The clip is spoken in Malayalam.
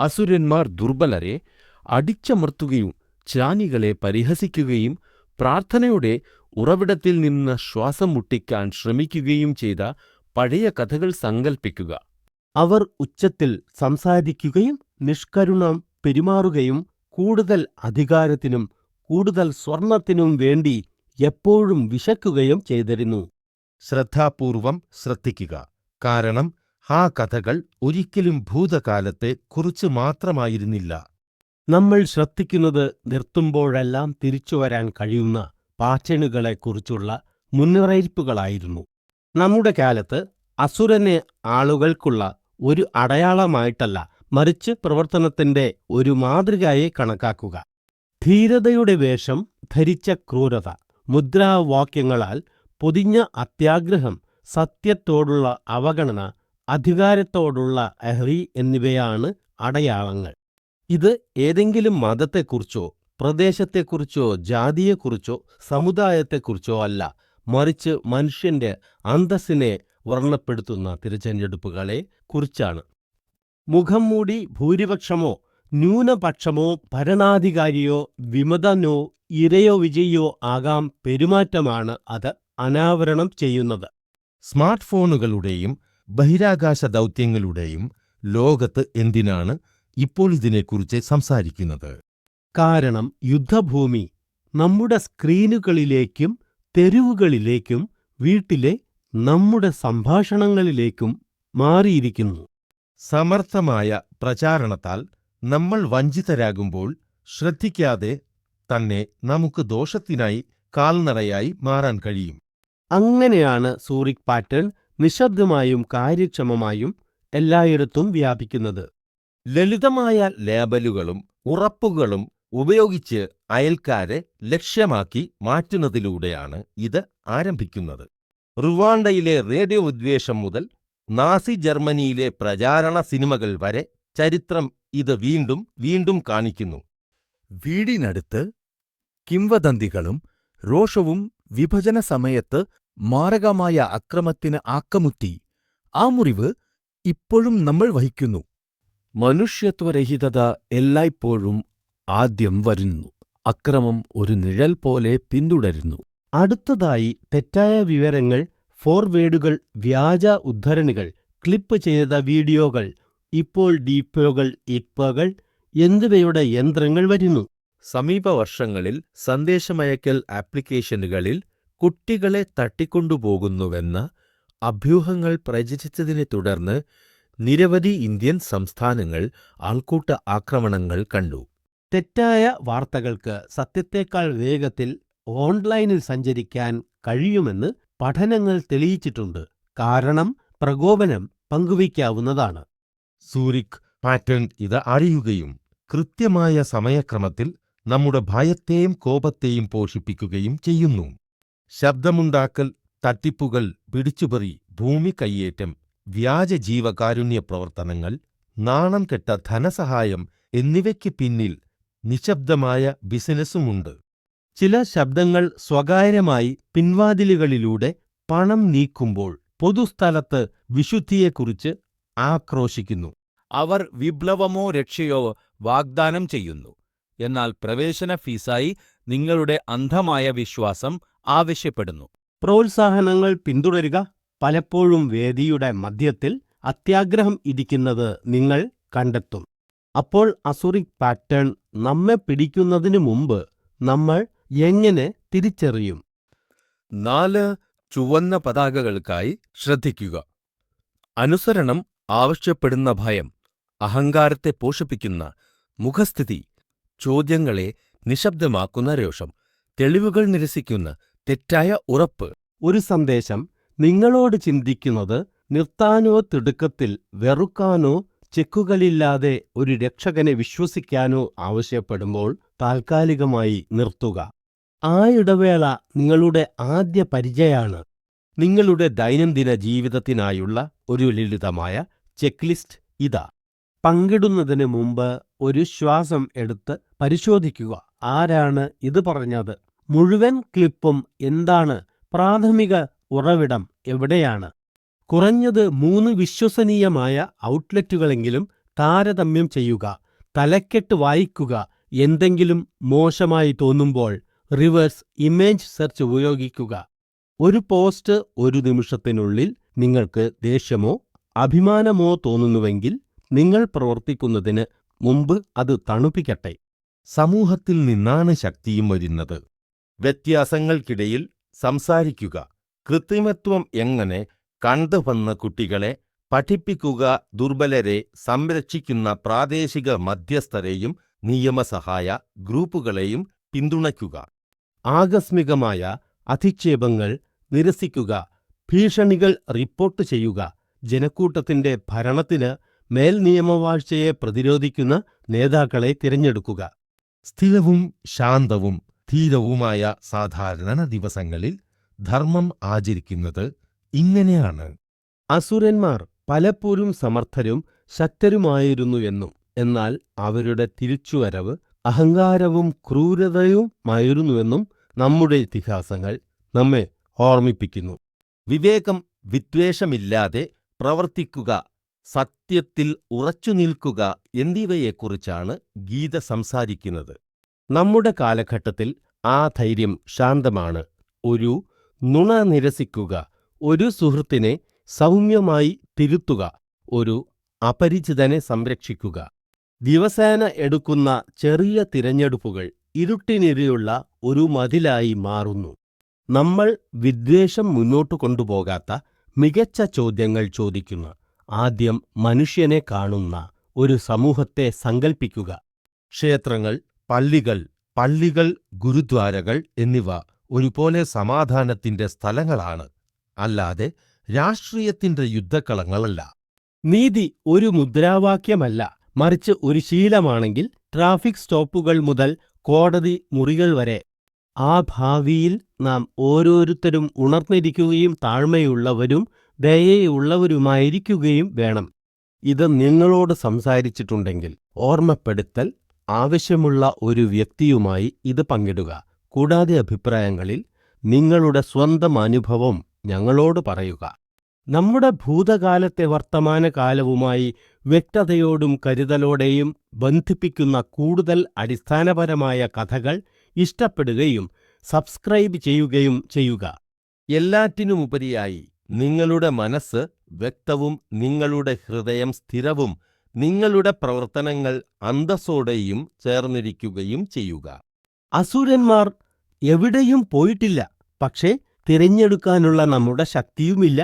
അസുരന്മാർ ദുർബലരെ അടിച്ചമർത്തുകയും ചാനികളെ പരിഹസിക്കുകയും പ്രാർത്ഥനയുടെ ഉറവിടത്തിൽ നിന്ന് ശ്വാസം മുട്ടിക്കാൻ ശ്രമിക്കുകയും ചെയ്ത പഴയ കഥകൾ സങ്കൽപ്പിക്കുക. അവർ ഉച്ചത്തിൽ സംസാരിക്കുകയും നിഷ്കരുണം പെരുമാറുകയും കൂടുതൽ അധികാരത്തിനും കൂടുതൽ സ്വർണത്തിനും വേണ്ടി എപ്പോഴും വിശക്കുകയും ചെയ്തിരുന്നു. ശ്രദ്ധാപൂർവം ശ്രദ്ധിക്കുക. കാരണം ആ കഥകൾ ഒരിക്കലും ഭൂതകാലത്തെ കുറിച്ച് മാത്രമായിരുന്നില്ല. നമ്മൾ ശ്രദ്ധിക്കുന്നത് നിർത്തുമ്പോഴെല്ലാം തിരിച്ചുവരാൻ കഴിയുന്ന പാറ്റേണുകളെക്കുറിച്ചുള്ള മുന്നറിയിപ്പുകളായിരുന്നു. നമ്മുടെ കാലത്ത് അസുരനെ ആളുകൾക്കുള്ള ഒരു അടയാളമായിട്ടല്ല മറിച്ച് പ്രവർത്തനത്തിന്റെ ഒരു മാതൃകയെ കണക്കാക്കുക. ധീരതയുടെ വേഷം ധരിച്ച ക്രൂരത മുദ്രാവാക്യങ്ങളാൽ പൊതിഞ്ഞ അത്യാഗ്രഹം സത്യത്തോടുള്ള അവഗണന അധികാരത്തോടുള്ള അഹ്റി എന്നിവയാണ് അടയാളങ്ങൾ. ഇത് ഏതെങ്കിലും മതത്തെക്കുറിച്ചോ പ്രദേശത്തെക്കുറിച്ചോ ജാതിയെക്കുറിച്ചോ സമുദായത്തെക്കുറിച്ചോ അല്ല മറിച്ച് മനുഷ്യന്റെ അന്തസ്സിനെ വർണപ്പെടുത്തുന്ന തിരഞ്ഞെടുപ്പുകളെ കുറിച്ചാണ്. മുഖം മൂടി ഭൂരിപക്ഷമോ ന്യൂനപക്ഷമോ ഭരണാധികാരിയോ വിമതനോ ഇരയോ വിജയോ ആകാം പെരുമാറ്റമാണ് അത് അനാവരണം ചെയ്യുന്നത്. സ്മാർട്ട് ഫോണുകളുടെയും ബഹിരാകാശ ദൗത്യങ്ങളുടെയും ലോകത്ത് എന്തിനാണ് ഇപ്പോൾ ഇതിനെക്കുറിച്ച് സംസാരിക്കുന്നത്? കാരണം യുദ്ധഭൂമി നമ്മുടെ സ്ക്രീനുകളിലേക്കും തെരുവുകളിലേക്കും വീട്ടിലെ നമ്മുടെ സംഭാഷണങ്ങളിലേക്കും മാറിയിരിക്കുന്നു. സമർത്ഥമായ പ്രചാരണത്താൽ നമ്മൾ വഞ്ചിതരാകുമ്പോൾ ശ്രദ്ധിക്കാതെ തന്നെ നമുക്ക് ദോഷത്തിനായി കാൽനടയായി മാറാൻ കഴിയും. അങ്ങനെയാണ് സൂറിക് പാറ്റേൺ നിശബ്ദമായും കാര്യക്ഷമമായും എല്ലായിടത്തും വ്യാപിക്കുന്നത്. ലളിതമായ ലേബലുകളും ഉറപ്പുകളും ഉപയോഗിച്ച് അയൽക്കാരെ ലക്ഷ്യമാക്കി മാറ്റുന്നതിലൂടെയാണ് ഇത് ആരംഭിക്കുന്നത്. റുവാണ്ടയിലെ റേഡിയോ ഉദ്വേഷം മുതൽ നാസി ജർമ്മനിയിലെ പ്രചാരണ സിനിമകൾ വരെ ചരിത്രം ഇത് വീണ്ടും വീണ്ടും കാണിക്കുന്നു. വീടിനടുത്ത് കിംവദന്തികളും രോഷവും വിഭജന സമയത്ത് മാരകമായ അക്രമത്തിന് ആക്കമുത്തി. ആ മുറിവ് ഇപ്പോഴും നമ്മൾ വഹിക്കുന്നു. മനുഷ്യത്വരഹിതത എല്ലായ്പ്പോഴും ആദ്യം വരുന്നു. അക്രമം ഒരു നിഴൽ പോലെ പിന്തുടരുന്നു. അടുത്തതായി തെറ്റായ വിവരങ്ങൾ ഫോർവേഡുകൾ വ്യാജ ഉദ്ധരണികൾ ക്ലിപ്പ് ചെയ്ത വീഡിയോകൾ ഇപ്പോൾ ഡീപ്പോകൾ ഇപ്പകൾ എന്നിവയുടെ യന്ത്രങ്ങൾ വരുന്നു. സമീപ വർഷങ്ങളിൽ സന്ദേശമയക്കൽ ആപ്ലിക്കേഷനുകളിൽ കുട്ടികളെ തട്ടിക്കൊണ്ടുപോകുന്നുവെന്ന അഭ്യൂഹങ്ങൾ പ്രചരിച്ചതിനെ തുടർന്ന് നിരവധി ഇന്ത്യൻ സംസ്ഥാനങ്ങൾ ആൾക്കൂട്ട ആക്രമണങ്ങൾ കണ്ടു. തെറ്റായ വാർത്തകൾക്ക് സത്യത്തേക്കാൾ വേഗത്തിൽ ഓൺലൈനിൽ സഞ്ചരിക്കാൻ കഴിയുമെന്ന് പഠനങ്ങൾ തെളിയിച്ചിട്ടുണ്ട്. കാരണം പ്രകോപനം പങ്കുവയ്ക്കാവുന്നതാണ്. സൂരിക് പാറ്റേൺ ഇത് അറിയുകയും കൃത്യമായ സമയക്രമത്തിൽ നമ്മുടെ ഭയത്തെയും കോപത്തെയും പോഷിപ്പിക്കുകയും ചെയ്യുന്നു. ശബ്ദമുണ്ടാക്കൽ തട്ടിപ്പുകൾ പിടിച്ചുപറി ഭൂമി കയ്യേറ്റം വ്യാജ ജീവകാരുണ്യ പ്രവർത്തനങ്ങൾ നാണം കെട്ട ധനസഹായം എന്നിവയ്ക്ക് പിന്നിൽ നിശബ്ദമായ ബിസിനസ്സുമുണ്ട്. ചില ശബ്ദങ്ങൾ സ്വകാര്യമായി പിൻവാതിലുകളിലൂടെ പണം നീക്കുമ്പോൾ പൊതുസ്ഥലത്ത് വിശുദ്ധിയെക്കുറിച്ച് ആക്രോശിക്കുന്നു. അവർ വിപ്ലവമോ രക്ഷയോ വാഗ്ദാനം ചെയ്യുന്നു. എന്നാൽ പ്രവേശന ഫീസായി നിങ്ങളുടെ അന്ധമായ വിശ്വാസം ആവശ്യപ്പെടുന്നു. പ്രോത്സാഹനങ്ങൾ പിന്തുടരുക. പലപ്പോഴും വേദിയുടെ മധ്യത്തിൽ അത്യാഗ്രഹം ഇരിക്കുന്നത് നിങ്ങൾ കണ്ടെത്തും. അപ്പോൾ അസുറിക് പാറ്റേൺ നമ്മെ പിടിക്കുന്നതിനു മുമ്പ് നമ്മൾ എങ്ങനെ തിരിച്ചറിയും? നാല് ചുവന്ന പതാകകൾക്കായി ശ്രദ്ധിക്കുക. അനുസരണം ആവശ്യപ്പെടുന്ന ഭയം അഹങ്കാരത്തെ പോഷിപ്പിക്കുന്ന മുഖസ്ഥിതി ചോദ്യങ്ങളെ നിശബ്ദമാക്കുന്ന രോഷം തെളിവുകൾ നിരസിക്കുന്ന തെറ്റായ ഉറപ്പ്. ഒരു സന്ദേശം നിങ്ങളോട് ചിന്തിക്കുന്നത് നിർത്താനോ തിടുക്കത്തിൽ വെറുക്കാനോ ചെക്കുകളില്ലാതെ ഒരു രക്ഷകനെ വിശ്വസിക്കാനോ ആവശ്യപ്പെടുമ്പോൾ താൽക്കാലികമായി നിർത്തുക. ആ ഇടവേള നിങ്ങളുടെ ആദ്യ പരിചയാണ്. നിങ്ങളുടെ ദൈനംദിന ജീവിതത്തിനായുള്ള ഒരു ലളിതമായ ചെക്ക്ലിസ്റ്റ് ഇതാ. പങ്കിടുന്നതിന് മുമ്പ് ഒരു ശ്വാസം എടുത്ത് പരിശോധിക്കുക. ആരാണ് ഇത് പറഞ്ഞത്? മുഴുവൻ ക്ലിപ്പും എന്താണ്? പ്രാഥമിക ഉറവിടം എവിടെയാണ്? കുറഞ്ഞത് മൂന്ന് വിശ്വസനീയമായ ഔട്ട്ലെറ്റുകളെങ്കിലും താരതമ്യം ചെയ്യുക തലക്കെട്ട് വായിക്കുക എന്തെങ്കിലും മോശമായി തോന്നുമ്പോൾ റിവേഴ്സ് ഇമേജ് സെർച്ച് ഉപയോഗിക്കുക. ഒരു പോസ്റ്റ് ഒരു നിമിഷത്തിനുള്ളിൽ നിങ്ങൾക്ക് ദേഷ്യമോ അഭിമാനമോ തോന്നുന്നുവെങ്കിൽ നിങ്ങൾ പ്രവർത്തിക്കുന്നതിന് മുമ്പ് അത് തണുപ്പിക്കട്ടെ. സമൂഹത്തിൽ നിന്നാണ് ശക്തിയും വരുന്നത്. വ്യത്യാസങ്ങൾക്കിടയിൽ സംസാരിക്കുക. കൃത്രിമത്വം എങ്ങനെ കണ്ടുവന്ന കുട്ടികളെ പഠിപ്പിക്കുക ദുർബലരെ സംരക്ഷിക്കുന്ന പ്രാദേശിക മധ്യസ്ഥരെയും നിയമസഹായ ഗ്രൂപ്പുകളെയും പിന്തുണയ്ക്കുക. ആകസ്മികമായ അധിക്ഷേപങ്ങൾ നിരസിക്കുക. ഭീഷണികൾ റിപ്പോർട്ട് ചെയ്യുക. ജനക്കൂട്ടത്തിന്റെ ഭരണത്തിന് മേൽനിയമവാഴ്ചയെ പ്രതിരോധിക്കുന്ന നേതാക്കളെ തിരഞ്ഞെടുക്കുക. സ്ഥിരവും ശാന്തവും ധീരവുമായ സാധാരണ ദിവസങ്ങളിൽ ധർമ്മം ആചരിക്കുന്നത് ഇങ്ങനെയാണ്. അസുരന്മാർ പലപ്പോഴും സമർത്ഥരും ശക്തരുമായിരുന്നു എന്നും എന്നാൽ അവരുടെ തിരിച്ചുവരവ് അഹങ്കാരവും ക്രൂരതയുമായിരുന്നുവെന്നും നമ്മുടെ ഇതിഹാസങ്ങൾ നമ്മെ ഓർമ്മിപ്പിക്കുന്നു. വിവേകം വിദ്വേഷമില്ലാതെ പ്രവർത്തിക്കുക സത്യത്തിൽ ഉറച്ചുനിൽക്കുക എന്നിവയെക്കുറിച്ചാണ് ഗീത സംസാരിക്കുന്നത്. നമ്മുടെ കാലഘട്ടത്തിൽ ആ ധൈര്യം ശാന്തമാണ്. ഒരു നുണ നിരസിക്കുക ഒരു സുഹൃത്തിനെ സൗമ്യമായി തിരുത്തുക ഒരു അപരിചിതനെ സംരക്ഷിക്കുക. ദിവസേന എടുക്കുന്ന ചെറിയ തിരഞ്ഞെടുപ്പുകൾ ഇരുട്ടിനെതിരെയുള്ള ഒരു മതിലായി മാറുന്നു. നമ്മൾ വിദ്വേഷം മുന്നോട്ടു കൊണ്ടുപോകാത്ത മികച്ച ചോദ്യങ്ങൾ ചോദിക്കുന്ന. ആദ്യം മനുഷ്യനെ കാണുന്ന ഒരു സമൂഹത്തെ സങ്കൽപ്പിക്കുക. ക്ഷേത്രങ്ങൾ പള്ളികൾ പള്ളികൾ ഗുരുദ്വാരകൾ എന്നിവ ഒരുപോലെ സമാധാനത്തിന്റെ സ്ഥലങ്ങളാണ്. അല്ലാതെ രാഷ്ട്രീയത്തിന്റെ യുദ്ധക്കളങ്ങളല്ല. നീതി ഒരു മുദ്രാവാക്യമല്ല. മറിച്ച് ഒരു ശീലമാണെങ്കിൽ ട്രാഫിക് സ്റ്റോപ്പുകൾ മുതൽ കോടതി മുറികൾ വരെ. ആ ഭാവിയിൽ നാം ഓരോരുത്തരും ഉണർന്നിരിക്കുകയും താഴ്മയുള്ളവരും ദയയുള്ളവരുമായിരിക്കുകയും വേണം. ഇത് നിങ്ങളോട് സംസാരിച്ചിട്ടുണ്ടെങ്കിൽ ഓർമ്മപ്പെടുത്തൽ ആവശ്യമുള്ള ഒരു വ്യക്തിയുമായി ഇത് പങ്കിടുക. കൂടാതെ അഭിപ്രായങ്ങളിൽ നിങ്ങളുടെ സ്വന്തം അനുഭവം ഞങ്ങളോട് പറയുക. നമ്മുടെ ഭൂതകാലത്തെ വർത്തമാനകാലവുമായി വ്യക്തതയോടും കരുതലോടെയും ബന്ധിപ്പിക്കുന്ന കൂടുതൽ അടിസ്ഥാനപരമായ കഥകൾ ഇഷ്ടപ്പെടുകയും സബ്സ്ക്രൈബ് ചെയ്യുകയും ചെയ്യുക. എല്ലാറ്റിനുമുപരിയായി നിങ്ങളുടെ മനസ്സ് വ്യക്തവും നിങ്ങളുടെ ഹൃദയം സ്ഥിരവും നിങ്ങളുടെ പ്രവർത്തനങ്ങൾ അന്തസ്സോടെയും ചേർന്നിരിക്കുകയും ചെയ്യുക. അസുരന്മാർ എവിടെയും പോയിട്ടില്ല പക്ഷേ തിരഞ്ഞെടുക്കാനുള്ള നമ്മുടെ ശക്തിയുമില്ല.